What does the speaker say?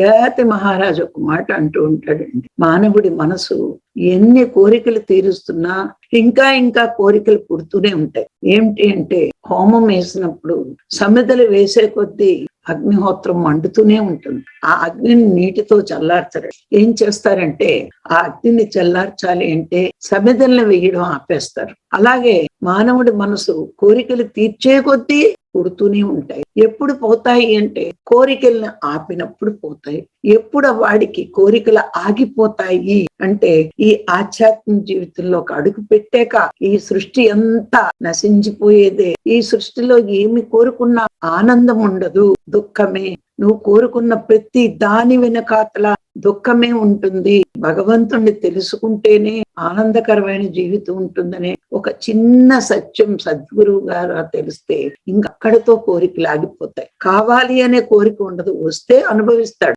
యాతి మహారాజు ఒక మాట అంటూ ఉంటాడండి. మానవుడి మనసు ఎన్ని కోరికలు తీరుస్తున్నా ఇంకా ఇంకా కోరికలు పుడుతూనే ఉంటాయి. ఏమిటి అంటే హోమం వేసినప్పుడు సమిదలు వేసే కొద్దీ అగ్నిహోత్రం మండుతూనే ఉంటుంది. ఆ అగ్నిని నీటితో చల్లార్చరు ఏం చేస్తారంటే ఆ అగ్నిని చల్లార్చాలి అంటే సమిదల్ని వేయడం ఆపేస్తారు. అలాగే మానవుడి మనసు కోరికలు తీర్చే కొద్దీ పుడుతూనే ఉంటాయి. ఎప్పుడు పోతాయి అంటే కోరికల్ని ఆపినప్పుడు పోతాయి. ఎప్పుడు వాడికి కోరికలు ఆగిపోతాయి అంటే ఈ ఆధ్యాత్మిక జీవితంలో ఒక అడుగు పెట్టాక ఈ సృష్టి అంతా నశించిపోయేదే. ఈ సృష్టిలో ఏమి కోరుకున్నా ఆనందం ఉండదు దుఃఖమే. నువ్వు కోరుకున్న ప్రతి దాని వెనకాతల దుఃఖమే ఉంటుంది. భగవంతుణ్ణి తెలుసుకుంటేనే ఆనందకరమైన జీవితం ఉంటుందనే ఒక చిన్న సత్యం సద్గురువు గారు తెలిస్తే ఇంకక్కడతో కోరికలు ఆగిపోతాయి. కావాలి అనే కోరిక ఉండదు. వస్తే అనుభవిస్తాడు.